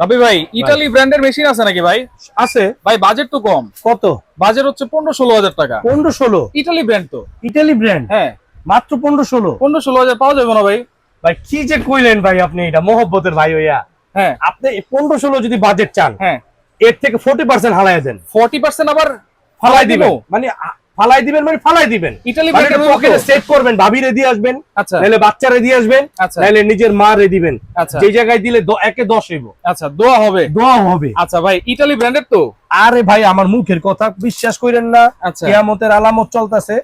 রবি ভাই ইটালি ব্র্যান্ডের মেশিন আছে নাকি ভাই? আছে। ভাই বাজেট তো কম। কত? বাজেট হচ্ছে পনেরো ষোলো হাজার টাকা। পনেরো ষোলো? ইটালি ব্র্যান্ড তো। ইটালি ব্র্যান্ড হ্যাঁ। মাত্র পনেরো ষোলো? পনেরো ষোলো হাজার পাওয়া যাবে না ভাই। ভাই কি যে কইলেন ভাই আপনি এটা মহব্বতের ভাই হইয়া। হ্যাঁ। আপনি পনেরো ষোলো যদি বাজেট চান হ্যাঁ। এর থেকে ফোর্টি পার্সেন্ট হালাই দেন। ফর্টি পার্সেন্ট আবার ফালাই দিবেন। মানে ফালাই দিবেন মানে ফালাই দিবেন। ইটালি পকেটে সেট করবেন ভাবিরে দিয়ে আসবেন আচ্ছা। নাহলে বাচ্চারে দিয়ে আসবেন আচ্ছা। নাহলে নিজের মা রে দিবেন। আচ্ছা। যে জায়গায় দিলে একে দশ হইব। আচ্ছা দোয়া হবে। দোয়া হবে। আচ্ছা ভাই ইটালি ব্র্যান্ডের তো? আরে ভাই আমার মুখের কথা বিশ্বাস করেন না। আচ্ছা। কিয়ামতের আলামত চলতেছে।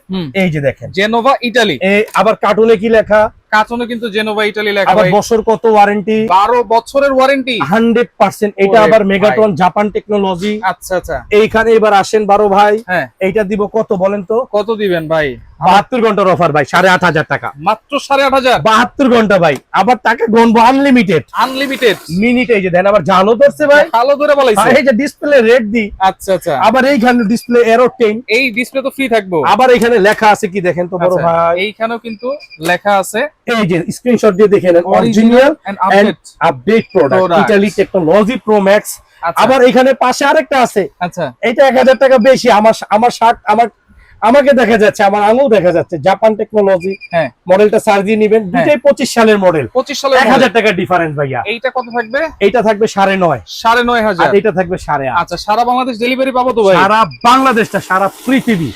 এই যে দেখেন। জেনোভা ইটালি এই আবার কার্টুনে কি লেখা? কাচনে কিন্তু জেনোভা ইটালি লেখা আবার বছর কত ওয়ারেন্টি বারো বছরের ওয়ারেন্টি হান্ড্রেড পার্সেন্ট। এটা আবার মেগাটন জাপান টেকনোলজি আচ্ছা আচ্ছা। এইখানে এবার আসেন বারো ভাই। হ্যাঁ। এইটা দিব কত বলেন তো? কত দিবেন ভাই? বাহাত্তর ঘণ্টার অফার ভাই সাড়ে আট হাজার টাকা। মাত্র সাড়ে আট হাজার? বাহাত্তর ঘণ্টা ভাই আবার টাকা গণবো আনলিমিটেড আনলিমিটেড মিনিট এই যে দেন আবার জানো ধরছে ভাই। ভালো ধরে বলাইছে। আর এই যে ডিসপ্লে রেট দি আচ্ছা আচ্ছা। আবার এইখানে ডিসপ্লে এরো টেন এই ডিসপ্লে তো ফ্রি থাকব। আবার এখানে লেখা আছে কি দেখেন তো বড় আচ্ছা, ভাই? এইখানেও কিন্তু লেখা আছে। এই যে স্ক্রিনশট দিয়ে দেখে নেন original and update product. Italy technology pro max আবার এখানে পাশে আরেকটা আছে। আচ্ছা। এটা এক হাজার টাকা বেশি আমার আমার শার্ট আমার আমাকে দেখা যাচ্ছে আমার আঙুল দেখা যাচ্ছে জাপান টেকনোলজি হ্যাঁ। মডেলটা সার্জি দিয়ে নিবেন। দুটাই পঁচিশ সালের মডেল পঁচিশ সালের এক হাজার টাকা ডিফারেন্স ভাইয়া। এইটা কত থাকবে? এইটা থাকবে সাড়ে নয়। সাড়ে নয় হাজার। এটা থাকবে সাড়ে আচ্ছা সারা বাংলাদেশ ডেলিভারি পাবো তো ভাই? সারা বাংলাদেশটা সারা পৃথিবী।